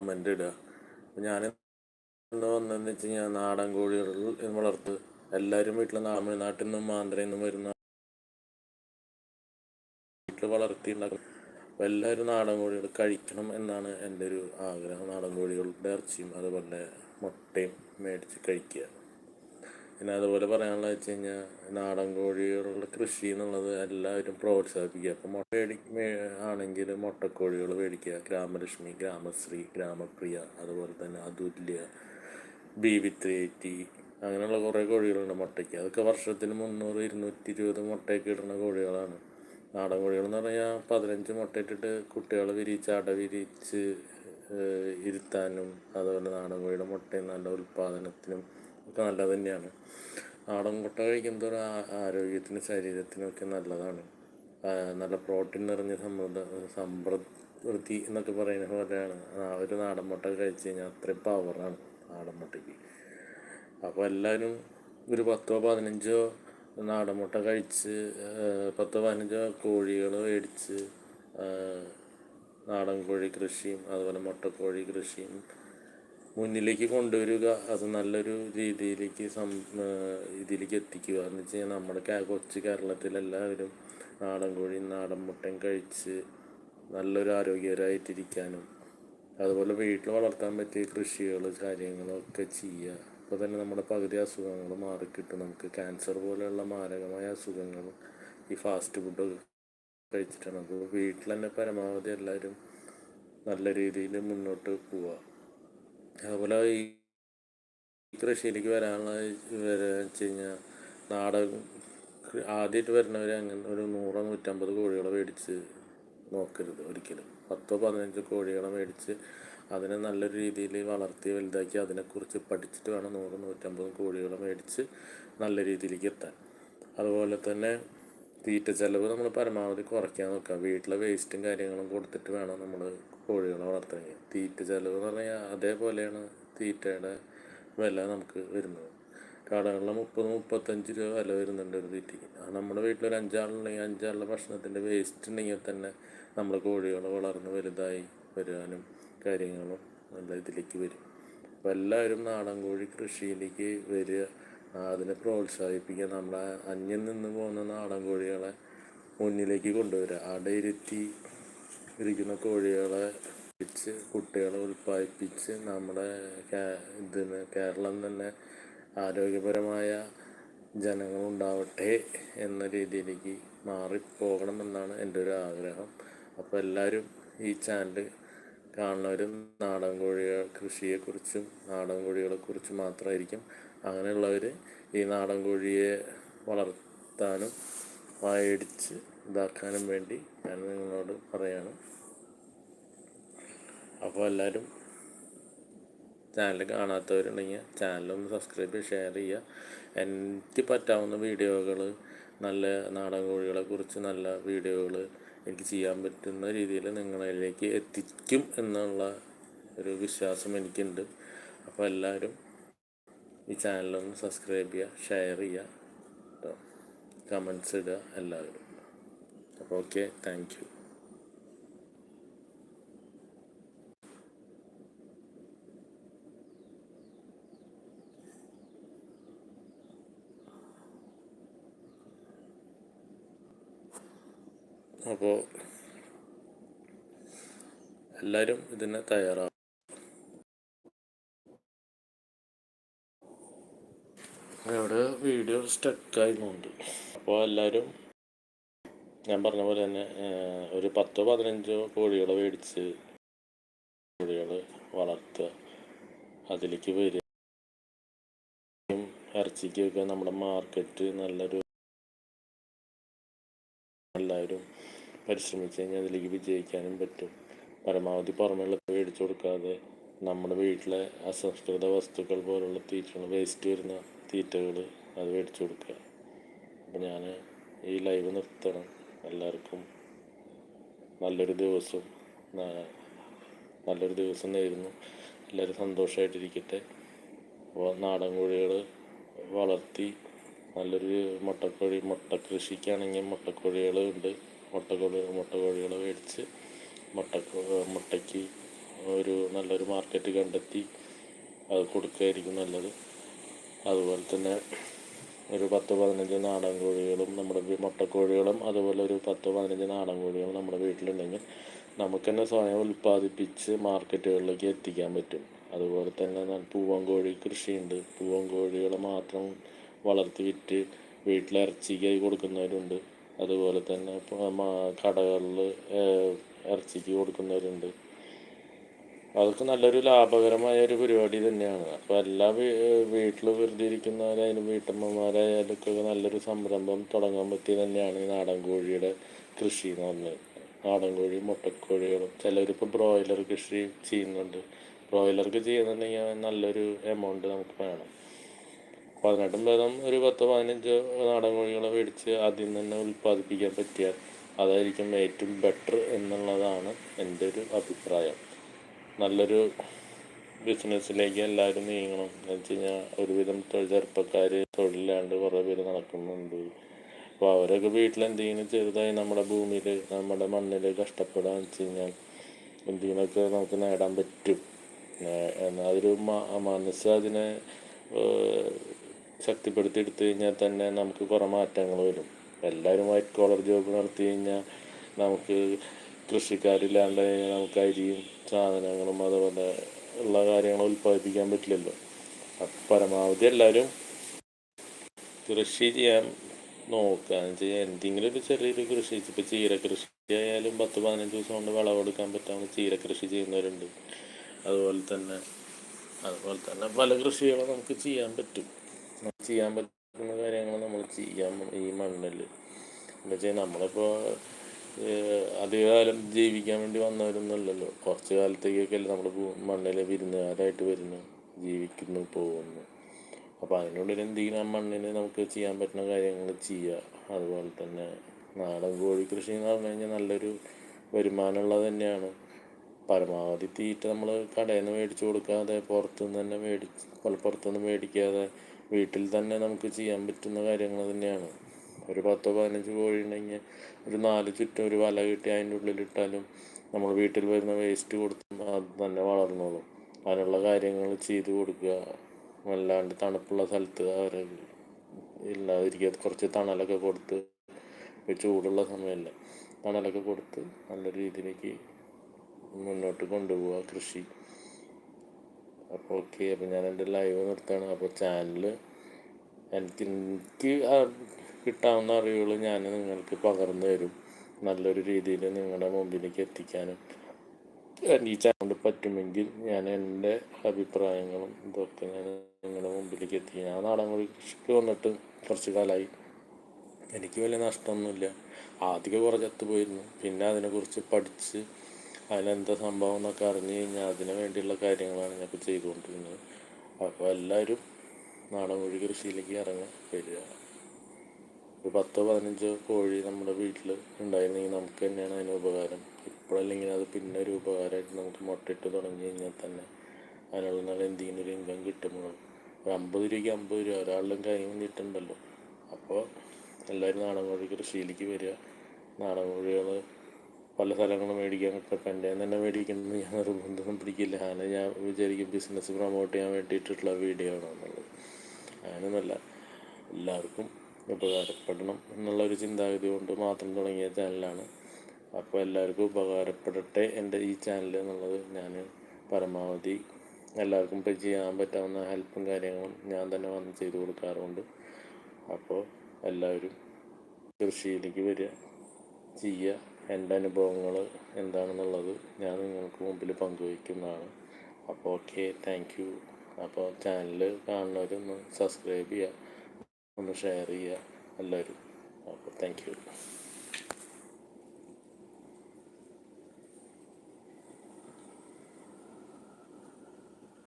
Comment ഇടുക അപ്പം ഞാൻ എന്താ വന്നതെന്ന് വെച്ച് കഴിഞ്ഞാൽ നാടൻ കോഴികൾ വളർത്ത് എല്ലാവരും വീട്ടിൽ തമിഴ്നാട്ടിൽ നിന്നും ആന്ധ്രയിൽ നിന്നും വരുന്ന വീട്ടിൽ വളർത്തി അപ്പോൾ എല്ലാവരും നാടൻ കോഴികൾ കഴിക്കണം എന്നാണ് എന്റെ ഒരു ആഗ്രഹം. നാടൻ കോഴികളുടെ ഇറച്ചിയും അതുപോലെ മുട്ടയും മേടിച്ച് കഴിക്കുക. പിന്നെ അതുപോലെ പറയാനുള്ളത് വെച്ച് കഴിഞ്ഞാൽ നാടൻ കോഴികളുടെ കൃഷി എന്നുള്ളത് എല്ലാവരും പ്രോത്സാഹിപ്പിക്കുക. അപ്പോൾ മുട്ട മേടി ആണെങ്കിൽ മുട്ടക്കോഴികൾ മേടിക്കുക. ഗ്രാമലക്ഷ്മി ഗ്രാമശ്രീ ഗ്രാമപ്രിയ അതുപോലെ തന്നെ Athulya B V three eighty അങ്ങനെയുള്ള കുറേ കോഴികളുണ്ട് മുട്ടയ്ക്ക്. അതൊക്കെ വർഷത്തിൽ മുന്നൂറ് ഇരുന്നൂറ്റി ഇരുപത് മുട്ടയൊക്കെ ഇടുന്ന കോഴികളാണ്. നാടൻ കോഴികൾ എന്ന് പറഞ്ഞാൽ പതിനഞ്ച് മുട്ടയിട്ടിട്ട് കുട്ടികൾ വിരിച്ച് അട വിരിച്ച് ഇരുത്താനും അതുപോലെ നാടൻ കോഴിയുടെ മുട്ടയും നല്ല ഉൽപ്പാദനത്തിനും ഒക്കെ നല്ലത് തന്നെയാണ്. നാടൻ മുട്ട കഴിക്കുന്നത് ആരോഗ്യത്തിനും ശരീരത്തിനും ഒക്കെ നല്ലതാണ്. നല്ല പ്രോട്ടീൻ നിറഞ്ഞ സമൃദ്ധ സമൃദ്ധി എന്നൊക്കെ പറയുന്ന പോലെയാണ്. ഒരു നാടൻ മുട്ട കഴിച്ച് കഴിഞ്ഞാൽ അത്രയും പവറാണ് നാടൻ മുട്ടയ്ക്ക്. അപ്പോൾ എല്ലാവരും ഒരു പത്തോ പതിനഞ്ചോ നാടൻ മുട്ട കഴിച്ച് പത്തോ പതിനഞ്ചോ കോഴികൾ മേടിച്ച് നാടൻ കോഴി കൃഷിയും അതുപോലെ മുട്ടക്കോഴി കൃഷിയും മുന്നിലേക്ക് കൊണ്ടുവരിക. അത് നല്ലൊരു രീതിയിലേക്ക് സം ഇതിലേക്ക് എത്തിക്കുക. എന്ന് വെച്ച് കഴിഞ്ഞാൽ നമ്മുടെ കൊച്ചു കേരളത്തിലെല്ലാവരും നാടൻ കോഴിയും നാടൻ മുട്ടയും കഴിച്ച് നല്ലൊരു ആരോഗ്യകരമായിട്ടിരിക്കാനും അതുപോലെ വീട്ടിൽ വളർത്താൻ പറ്റിയ കൃഷികൾ കാര്യങ്ങളൊക്കെ ചെയ്യുക. അപ്പോൾ തന്നെ നമ്മുടെ പകുതി അസുഖങ്ങൾ മാറിക്കിട്ടും. നമുക്ക് ക്യാൻസർ പോലെയുള്ള മാരകമായ അസുഖങ്ങൾ ഈ ഫാസ്റ്റ് ഫുഡ് കഴിച്ചിട്ടാണ്. അപ്പോൾ വീട്ടിൽ തന്നെ പരമാവധി എല്ലാവരും നല്ല രീതിയിൽ മുന്നോട്ട് പോവുക. അതുപോലെ ഈ കൃഷിയിലേക്ക് വരാനുള്ള വെച്ച് കഴിഞ്ഞാൽ നാടൻ ആദ്യമായിട്ട് വരുന്നവർ അങ്ങനെ ഒരു നൂറോ നൂറ്റമ്പത് കോഴികളെ മേടിച്ച് നോക്കരുത് ഒരിക്കലും. പത്തോ പതിനഞ്ചോ കോഴികളെ മേടിച്ച് അതിനെ നല്ലൊരു രീതിയിൽ വളർത്തി വലുതാക്കി അതിനെക്കുറിച്ച് പഠിച്ചിട്ട് വേണം നൂറ് നൂറ്റമ്പത് കോഴികളെ മേടിച്ച് നല്ല രീതിയിലേക്ക് എത്താൻ. അതുപോലെ തന്നെ തീറ്റ ചെലവ് നമ്മൾ പരമാവധി കുറയ്ക്കാൻ നോക്കുക. വീട്ടിലെ വേസ്റ്റും കാര്യങ്ങളും കൊടുത്തിട്ട് വേണം നമ്മൾ കോഴികളെ വളർത്താൻ തീറ്റ ചിലവ് എന്ന് പറഞ്ഞാൽ അതേപോലെയാണ് തീറ്റയുടെ വില നമുക്ക് വരുന്നത്. കടകളിൽ മുപ്പത് മുപ്പത്തഞ്ച് രൂപ വില വരുന്നുണ്ട് ഒരു തീറ്റയ്ക്ക്. നമ്മുടെ വീട്ടിലൊരു അഞ്ചാളുണ്ടെങ്കിൽ അഞ്ചാളുടെ ഭക്ഷണത്തിന്റെ വേസ്റ്റ് ഉണ്ടെങ്കിൽ തന്നെ നമ്മൾ കോഴികളെ വളർന്ന് വലുതായി വരാനും കാര്യങ്ങളും നല്ല ഇതിലേക്ക് വരും. അപ്പോൾ എല്ലാവരും നാടൻ കോഴി കൃഷിയിലേക്ക് വരിക അതിനെ പ്രോത്സാഹിപ്പിക്കുക നമ്മളെ അന്യം നിന്ന് പോകുന്ന നാടൻ കോഴികളെ മുന്നിലേക്ക് കൊണ്ടുവരിക. അടയിരുത്തി ഇരിക്കുന്ന കോഴികളെ വിച്ച് കുട്ടികളെ ഉൽപ്പാദിപ്പിച്ച് നമ്മുടെ ഇതിന് കേരളം തന്നെ ആരോഗ്യപരമായ ജനങ്ങളുണ്ടാവട്ടെ എന്ന രീതിയിലേക്ക് മാറിപ്പോകണമെന്നാണ് എന്റെ ഒരു ആഗ്രഹം. അപ്പോൾ എല്ലാവരും ഈ ചാനൽ കാണുന്നവരും നാടൻ കോഴികൾ കൃഷിയെക്കുറിച്ചും നാടൻ കോഴികളെക്കുറിച്ചും മാത്രമായിരിക്കും. അങ്ങനെയുള്ളവർ ഈ നാടൻ കോഴിയെ വളർത്താനും മേടിച്ച് ഇതാക്കാനും വേണ്ടി ഞാൻ നിങ്ങളോട് പറയാണ്. അപ്പോൾ എല്ലാവരും ചാനൽ കാണാത്തവരുണ്ടെങ്കിൽ ചാനലൊന്ന് സബ്സ്ക്രൈബ് ഷെയർ ചെയ്യുക. എനിക്ക് പറ്റാവുന്ന വീഡിയോകൾ നല്ല നാടൻ കോഴികളെ കുറിച്ച് നല്ല വീഡിയോകൾ എനിക്ക് ചെയ്യാൻ പറ്റുന്ന രീതിയിൽ നിങ്ങളിലേക്ക് എത്തിക്കും എന്നുള്ള ഒരു വിശ്വാസം എനിക്കുണ്ട്. അപ്പോൾ എല്ലാവരും ഈ ചാനലൊന്ന് സബ്സ്ക്രൈബ് ചെയ്യുക ഷെയർ ചെയ്യുക. കമൻസ് ഇടുക എല്ലാവരും. ഓക്കെ താങ്ക് യു അപ്പോൾ എല്ലാവരും ഇതിന് തയ്യാറാവും അവിടെ വീഡിയോ സ്റ്റക്കായിരുന്നുണ്ട് അപ്പോൾ എല്ലാവരും ഞാൻ പറഞ്ഞ പോലെ തന്നെ ഒരു പത്തോ പതിനഞ്ചോ കോഴികളെ മേടിച്ച് കോഴികൾ വളർത്തുക. അതിലേക്ക് വരിക. ഇറച്ചിക്കൊക്കെ നമ്മുടെ മാർക്കറ്റ് നല്ലൊരു എല്ലാവരും പരിശ്രമിച്ച് കഴിഞ്ഞാൽ അതിലേക്ക് വിജയിക്കാനും പറ്റും. പരമാവധി പുറമെയുള്ള മേടിച്ചു കൊടുക്കാതെ നമ്മുടെ വീട്ടിലെ അസംസ്കൃത വസ്തുക്കൾ പോലുള്ള തീറ്റകൾ വേസ്റ്റ് വരുന്ന തീറ്റകൾ അത് മേടിച്ചു കൊടുക്കുക. അപ്പം ഞാൻ ഈ ലൈവ് നിർത്തണം. എല്ലാവർക്കും നല്ലൊരു ദിവസം നല്ലൊരു ദിവസം നേരുന്നു. എല്ലാവരും സന്തോഷമായിട്ടിരിക്കട്ടെ അപ്പോൾ നാടൻ കോഴികൾ വളർത്തി നല്ലൊരു മുട്ടക്കോഴി മുട്ട കൃഷിക്കാണെങ്കിൽ മുട്ടക്കോഴികൾ ഉണ്ട്. മുട്ടക്കോഴി മുട്ടക്കോഴികൾ മേടിച്ച് മുട്ടക്കോ മുട്ടയ്ക്ക് ഒരു നല്ലൊരു മാർക്കറ്റ് കണ്ടെത്തി അത് കൊടുക്കുകയായിരിക്കും നല്ലത്. അതുപോലെ തന്നെ ഒരു പത്ത് പതിനഞ്ച് നാടൻ കോഴികളും നമ്മുടെ മുട്ടക്കോഴികളും അതുപോലെ ഒരു പത്ത് പതിനഞ്ച് നാടൻ കോഴികളും നമ്മുടെ വീട്ടിലുണ്ടെങ്കിൽ നമുക്ക് തന്നെ സ്വയം ഉൽപ്പാദിപ്പിച്ച് മാർക്കറ്റുകളിലേക്ക് എത്തിക്കാൻ പറ്റും. അതുപോലെ തന്നെ പൂവൻ കോഴി കൃഷിയുണ്ട്. പൂവൻ കോഴികളെ മാത്രം വളർത്തി വിറ്റ് ഇറച്ചിക്കായി കൊടുക്കുന്നവരുണ്ട്. അതുപോലെ തന്നെ കടകളിൽ ഇറച്ചിക്ക് കൊടുക്കുന്നവരുണ്ട്. അതൊക്കെ നല്ലൊരു ലാഭകരമായ ഒരു പരിപാടി തന്നെയാണ്. അപ്പോൾ എല്ലാ വീട്ടിൽ വെറുതെ ഇരിക്കുന്നവരായാലും വീട്ടമ്മമാരായാലും ഒക്കെ നല്ലൊരു സംരംഭം തുടങ്ങാൻ പറ്റിയ തന്നെയാണ് ഈ നാടൻ കോഴിയുടെ കൃഷി എന്ന് പറഞ്ഞത് നാടൻ കോഴി മുട്ടക്കോഴികളും. ചിലരിപ്പോൾ ബ്രോയിലർ കൃഷി ചെയ്യുന്നുണ്ട്. ബ്രോയിലർക്ക് ചെയ്യുന്നുണ്ടെങ്കിൽ നല്ലൊരു എമൗണ്ട് നമുക്ക് വേണം. പതിനെട്ടും ഭേദം ഒരു പത്ത് പതിനഞ്ച് നാടൻ കോഴികളെ മേടിച്ച് അതിൽ നിന്ന് തന്നെ ഉൽപ്പാദിപ്പിക്കാൻ പറ്റിയാൽ അതായിരിക്കും ഏറ്റവും ബെറ്റർ എന്നുള്ളതാണ് എന്റെ ഒരു അഭിപ്രായം. നല്ലൊരു ബിസിനസ്സിലേക്ക് എല്ലാവരും നീങ്ങണം. എന്ന് വെച്ച് കഴിഞ്ഞാൽ ഒരുവിധം തൊഴിൽ ചെറുപ്പക്കാർ തൊഴിലില്ലാണ്ട് കുറേ പേര് നടക്കുന്നുണ്ട്. അപ്പോൾ അവരൊക്കെ വീട്ടിൽ എന്തെങ്കിലും ചെറുതായി നമ്മുടെ ഭൂമിയിൽ നമ്മുടെ മണ്ണിൽ കഷ്ടപ്പെടാന്ന് വെച്ച് കഴിഞ്ഞാൽ എന്തെങ്കിലുമൊക്കെ നമുക്ക് നേടാൻ പറ്റും. എന്നാൽ അതൊരു മനസ്സ് അതിനെ ശക്തിപ്പെടുത്തി എടുത്തു കഴിഞ്ഞാൽ തന്നെ നമുക്ക് കുറേ മാറ്റങ്ങൾ വരും. എല്ലാവരും വൈറ്റ് കോളർ ജോബ് നടത്തി കഴിഞ്ഞാൽ നമുക്ക് കൃഷിക്കാരില്ലാണ്ട് നമുക്ക് അരിയും സാധനങ്ങളും അതുപോലെ ഉള്ള കാര്യങ്ങൾ ഉൽപ്പാദിപ്പിക്കാൻ പറ്റില്ലല്ലോ. അപ്പം പരമാവധി എല്ലാവരും കൃഷി ചെയ്യാൻ നോക്കുക. വെച്ചാൽ എന്തെങ്കിലും ഒരു ചെറിയൊരു കൃഷി. ഇപ്പോൾ ചീര കൃഷി ആയാലും പത്ത് പതിനഞ്ച് ദിവസം കൊണ്ട് വിളവെടുക്കാൻ പറ്റാവുന്ന ചീര കൃഷി ചെയ്യുന്നവരുണ്ട്. അതുപോലെ തന്നെ അതുപോലെ തന്നെ പല കൃഷികളും നമുക്ക് ചെയ്യാൻ പറ്റും. ചെയ്യാൻ പറ്റുന്ന കാര്യങ്ങൾ നമ്മൾ ചെയ്യാൻ ഈ മണ്ണിൽ എന്ന് വെച്ചാൽ നമ്മളിപ്പോൾ അധികകാലം ജീവിക്കാൻ വേണ്ടി വന്നവരൊന്നുമല്ലല്ലോ കുറച്ച് കാലത്തേക്കൊക്കെയല്ലേ നമ്മൾ മണ്ണിലെ വിരുന്നുകാരായിട്ട് വരുന്നു ജീവിക്കുന്നു പോകുന്നു. അപ്പോൾ അതിനുള്ളിൽ എന്തെങ്കിലും ആ മണ്ണിന് നമുക്ക് ചെയ്യാൻ പറ്റുന്ന കാര്യങ്ങൾ ചെയ്യുക അതുപോലെ തന്നെ നാടൻ കോഴി കൃഷി എന്ന് പറഞ്ഞു കഴിഞ്ഞാൽ നല്ലൊരു വരുമാനമുള്ളത് തന്നെയാണ്. പരമാവധി തീറ്റ നമ്മൾ കടയിൽ നിന്ന് മേടിച്ചു കൊടുക്കാതെ പുറത്തുനിന്ന് തന്നെ മേടിച്ച് പുറത്തുനിന്ന് മേടിക്കാതെ വീട്ടിൽ തന്നെ നമുക്ക് ചെയ്യാൻ പറ്റുന്ന കാര്യങ്ങൾ തന്നെയാണ്. ഒരു പത്തോ പതിനഞ്ച് കോഴി ഉണ്ടെങ്കിൽ ഒരു നാല് ചുറ്റും ഒരു വല കിട്ടി അതിന്റെ ഉള്ളിലിട്ടാലും നമ്മൾ വീട്ടിൽ വരുന്ന വേസ്റ്റ് കൊടുത്തും അത് തന്നെ വളർന്നോളും. അതിനുള്ള കാര്യങ്ങൾ ചെയ്ത് കൊടുക്കുക. വല്ലാണ്ട് തണുപ്പുള്ള സ്ഥലത്ത് അവർ ഇല്ലാതിരിക്കുക. കുറച്ച് തണലൊക്കെ കൊടുത്ത് ചൂടുള്ള സമയമല്ല. തണലൊക്കെ കൊടുത്ത് നല്ല രീതിയിലേക്ക് മുന്നോട്ട് കൊണ്ടുപോവുക കൃഷി. അപ്പോൾ ഓക്കെ. അപ്പോൾ ഞാൻ എന്റെ ലൈവ് നിർത്താണ് അപ്പോൾ ചാനൽ എനിക്ക് എനിക്ക് കിട്ടാവുന്ന അറിവുകൾ ഞാൻ നിങ്ങൾക്ക് പകർന്നു തരും. നല്ലൊരു രീതിയിൽ നിങ്ങളുടെ മുമ്പിലേക്ക് എത്തിക്കാനും ഈ ചാനൽ പറ്റുമെങ്കിൽ ഞാൻ എന്റെ അഭിപ്രായങ്ങളും ഇതൊക്കെ ഞാൻ നിങ്ങളുടെ മുമ്പിലേക്ക് എത്തിക്കും. ഞാൻ നാടൻ കൃഷിക്ക് വന്നിട്ട് കുറച്ച് കാലമായി എനിക്ക് വലിയ നഷ്ടമൊന്നുമില്ല. ആദ്യമൊക്കെ കുറച്ചത്ത് പോയിരുന്നു പിന്നെ അതിനെക്കുറിച്ച് പഠിച്ച് അതിനെന്താ സംഭവം എന്നൊക്കെ അറിഞ്ഞു കഴിഞ്ഞാൽ അതിന് വേണ്ടിയുള്ള കാര്യങ്ങളാണ് ഞാൻ ഇപ്പോൾ ചെയ്തുകൊണ്ടിരുന്നത്. അപ്പോൾ എല്ലാവരും നാടൻ കോഴി കൃഷിയിലേക്ക് ഇറങ്ങി വരിക. ഒരു പത്തോ പതിനഞ്ചോ കോഴി നമ്മുടെ വീട്ടിൽ ഉണ്ടായിരുന്നെങ്കിൽ നമുക്ക് തന്നെയാണ് അതിന് ഉപകാരം. ഇപ്പോഴല്ലെങ്കിൽ അത് പിന്നെ ഒരു ഉപകാരമായിട്ട് നമുക്ക് മുട്ടയിട്ട് തുടങ്ങി കഴിഞ്ഞാൽ തന്നെ അതിനുള്ള നല്ല എന്തെങ്കിലും ഒരു ഇൻകം കിട്ടുമ്പോൾ ഒരു അമ്പത് രൂപയ്ക്ക് അമ്പത് രൂപ ഒരാളുടെ കൈ കിട്ടുന്നുണ്ടല്ലോ അപ്പോൾ എല്ലാവരും നാടൻ കോഴി കൃഷിയിലേക്ക് വരിക. നാടൻ കോഴികൾ പല സ്ഥലങ്ങളും മേടിക്കാൻ കിട്ടും ഇപ്പം എന്റെ തന്നെ മേടിക്കുന്നത് ഞാൻ നിർബന്ധമൊന്നും പിടിക്കില്ല. അങ്ങനെ ഞാൻ വിചാരിക്കും ബിസിനസ് പ്രൊമോട്ട് ചെയ്യാൻ വേണ്ടിയിട്ടുള്ള വീഡിയോ ആണെന്നുള്ളത് അങ്ങനെയൊന്നുമല്ല. എല്ലാവർക്കും ഉപകാരപ്പെടണം എന്നുള്ള ഒരു ചിന്താഗതി കൊണ്ട് മാത്രം തുടങ്ങിയ ചാനലാണ്. അപ്പോൾ എല്ലാവർക്കും ഉപകാരപ്പെടട്ടെ എന്റെ ഈ ചാനൽ എന്നുള്ളത് ഞാൻ പരമാവധി എല്ലാവർക്കും ഇപ്പോൾ ചെയ്യാൻ പറ്റാവുന്ന ഹെൽപ്പും കാര്യങ്ങളും ഞാൻ തന്നെ വന്ന് ചെയ്തു കൊടുക്കാറുണ്ട്. അപ്പോൾ എല്ലാവരും കൃഷിയിലേക്ക് വരിക ചെയ്യുക എന്റെ അനുഭവങ്ങൾ എന്താണെന്നുള്ളത് ഞാൻ നിങ്ങൾക്ക് മുമ്പിൽ പങ്കുവയ്ക്കുന്നതാണ്. അപ്പോൾ ഓക്കെ താങ്ക് യു. അപ്പോൾ ചാനൽ കാണുന്നവരൊന്ന് സബ്സ്ക്രൈബ് ചെയ്യുക. ഒന്ന് ഷെയർ ചെയ്യുക. എല്ലാവരും ഓക്കെ. Thank U.